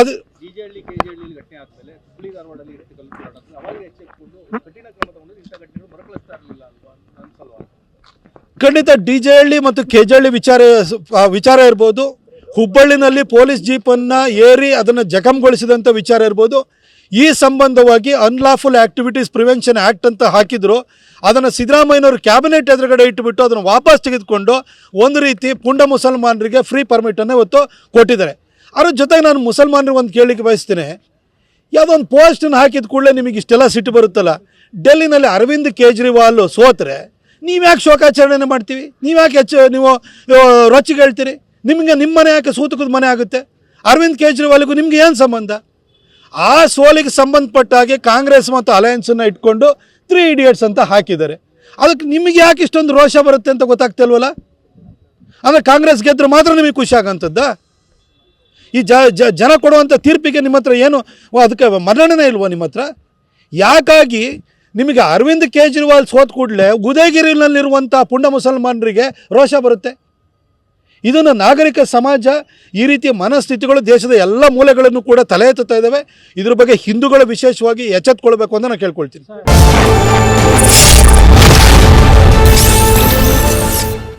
ಅದು ಖಂಡಿತ D J ಹಳ್ಳಿ ಮತ್ತು ಕೆ ಜೆ ಹಳ್ಳಿ ವಿಚಾರ ವಿಚಾರ ಇರ್ಬೋದು. ಹುಬ್ಬಳ್ಳಿನಲ್ಲಿ ಪೊಲೀಸ್ ಜೀಪನ್ನು ಏರಿ ಅದನ್ನು ಜಖಂಗೊಳಿಸಿದಂಥ ವಿಚಾರ ಇರ್ಬೋದು. ಈ ಸಂಬಂಧವಾಗಿ ಅನ್ಲಾಫುಲ್ ಆ್ಯಕ್ಟಿವಿಟೀಸ್ ಪ್ರಿವೆನ್ಷನ್ ಆ್ಯಕ್ಟ್ ಅಂತ ಹಾಕಿದ್ರು. ಅದನ್ನು ಸಿದ್ದರಾಮಯ್ಯನವರು ಕ್ಯಾಬಿನೆಟ್ ಎದುರುಗಡೆ ಇಟ್ಟುಬಿಟ್ಟು ಅದನ್ನು ವಾಪಸ್ ತೆಗೆದುಕೊಂಡು ಒಂದು ರೀತಿ ಪುಂಡ ಮುಸಲ್ಮಾನರಿಗೆ ಫ್ರೀ ಪರ್ಮಿಟನ್ನು ಇವತ್ತು ಕೊಟ್ಟಿದ್ದಾರೆ. ಅದ್ರ ಜೊತೆಗೆ ನಾನು ಮುಸಲ್ಮಾನರಿಗೆ ಒಂದು ಕೇಳಲಿಕ್ಕೆ ಬಯಸ್ತೇನೆ. ಯಾವುದೊಂದು ಪೋಸ್ಟನ್ನು ಹಾಕಿದ ಕೂಡಲೇ ನಿಮಗೆ ಇಷ್ಟೆಲ್ಲ ಸಿಟ್ಟು ಬರುತ್ತಲ್ಲ? ಡೆಲ್ಲಿನಲ್ಲಿ ಅರವಿಂದ್ ಕೇಜ್ರಿವಾಲ್ ಸೋತ್ರೆ, ನೀವು ಯಾಕೆ ಶೋಕಾಚರಣೆ ಮಾಡ್ತೀವಿ? ನೀವು ಯಾಕೆ ಹೆಚ್ಚು ನೀವು ರೊಚ್ಚಿಗೆ ಹೇಳ್ತೀರಿ? ನಿಮಗೆ ನಿಮ್ಮ ಮನೆ ಯಾಕೆ ಸೂತಕದ ಮನೆ ಆಗುತ್ತೆ? ಅರವಿಂದ್ ಕೇಜ್ರಿವಾಲ್ಗೂ ನಿಮ್ಗೆ ಏನು ಸಂಬಂಧ? ಆ ಸೋಲಿಗೆ ಸಂಬಂಧಪಟ್ಟ ಹಾಗೆ ಕಾಂಗ್ರೆಸ್ ಮತ್ತು ಅಲಯನ್ಸನ್ನು ಇಟ್ಕೊಂಡು ತ್ರೀ ಇಡಿಯಟ್ಸ್ ಅಂತ ಹಾಕಿದ್ದಾರೆ. ಅದಕ್ಕೆ ನಿಮಗೆ ಯಾಕೆ ಇಷ್ಟೊಂದು ರೋಷ ಬರುತ್ತೆ ಅಂತ ಗೊತ್ತಾಗ್ತಿಲ್ವಲ್ಲ? ಅಂದರೆ ಕಾಂಗ್ರೆಸ್ ಗೆದ್ದರೆ ಮಾತ್ರ ನಿಮಗೆ ಖುಷಿ ಆಗೋಂಥದ್ದಾ? ಈ ಜನ ಕೊಡುವಂಥ ತೀರ್ಪಿಗೆ ನಿಮ್ಮ ಹತ್ರ ಏನು? ಅದಕ್ಕೆ ಮರಣನೇ ಇಲ್ವೋ ನಿಮ್ಮ ಹತ್ರ? ಯಾಕಾಗಿ ನಿಮಗೆ ಅರವಿಂದ್ ಕೇಜ್ರಿವಾಲ್ ಸೋತ್ ಕೂಡಲೇ ಉದಯಗಿರಿನಲ್ಲಿರುವಂಥ ಪುಂಡ ಮುಸಲ್ಮಾನರಿಗೆ ರೋಷ ಬರುತ್ತೆ? ಇದನ್ನು ನಾಗರಿಕ ಸಮಾಜ ಈ ರೀತಿಯ ಮನಸ್ಥಿತಿಗಳು ದೇಶದ ಎಲ್ಲ ಮೂಲೆಗಳನ್ನು ಕೂಡ ತಲೆ ಎತ್ತುತ್ತಾ ಇದ್ದಾವೆ. ಇದ್ರ ಬಗ್ಗೆ ಹಿಂದೂಗಳು ವಿಶೇಷವಾಗಿ ಎಚ್ಚೆತ್ಕೊಳ್ಬೇಕು ಅಂತ ನಾನು ಕೇಳ್ಕೊಳ್ತೀನಿ.